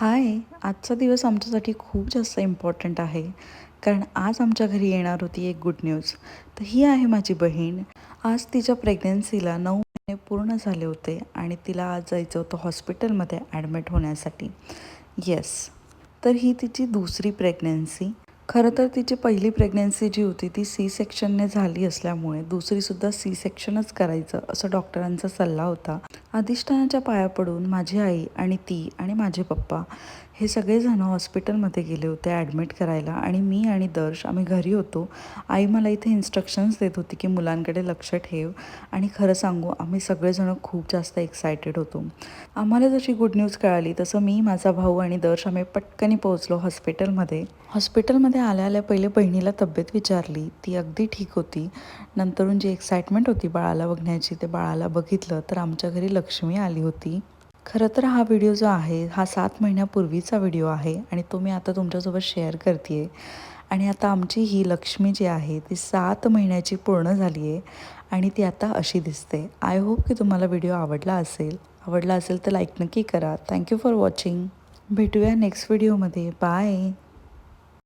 हाय आजचा दिवस आमच्यासाठी खूप जास्त इम्पॉर्टंट आहे. कारण आज आमच्या घरी येणार होती एक गुड न्यूज तर ही आहे माझी बहीण. आज तिच्या प्रेग्नन्सीला नऊ महिने पूर्ण झाले होते आणि तिला आज जायचं होतं हॉस्पिटलमध्ये ॲडमिट होण्यासाठी. येस तर ही तिची दुसरी प्रेग्नन्सी खरं तर तिची पहिली प्रेग्नन्सी जी होती ती सी सेक्शनने झाली असल्यामुळे दुसरीसुद्धा सी सेक्शनच करायचं असं डॉक्टरांचा सल्ला होता. अधिष्ठानाच्या पाया पडून माझी आई आणि ती आणि माझे पप्पा हे सगळेजण हॉस्पिटलमध्ये गेले होते ॲडमिट करायला आणि मी आणि दर्श आम्ही घरी होतो. आई मला इथे इन्स्ट्रक्शन्स देत होती की मुलांकडे लक्ष ठेव आणि खरं सांगू आम्ही सगळेजण खूप जास्त एक्सायटेड होतो. आम्हाला जशी गुड न्यूज कळाली तसं मी माझा भाऊ आणि दर्श आम्ही पटकनी पोहोचलो हॉस्पिटलमध्ये हॉस्पिटलमध्ये आल्या आल्या पहिले बहिणीला तब्येत विचारली. ती अगदी ठीक होती. नंतरून जी एक्साइटमेंट होती बाळाला बघण्याची ते बाळाला बघितलं तर आमच्या घरी लक्ष्मी आली होती. खरं तर हा व्हिडिओ जो आहे हा सात महिन्यापूर्वीचा व्हिडिओ आहे आणि तो मी आता तुमच्यासोबत शेअर करते आहे आणि आता आमची ही लक्ष्मी जी आहे ती सात महिन्याची पूर्ण झाली आहे आणि ती आता अशी दिसते. आय होप की तुम्हाला व्हिडिओ आवडला असेल. आवडला असेल तर लाईक नक्की करा. थँक्यू फॉर वॉचिंग भेटूया नेक्स्ट व्हिडिओमध्ये बाय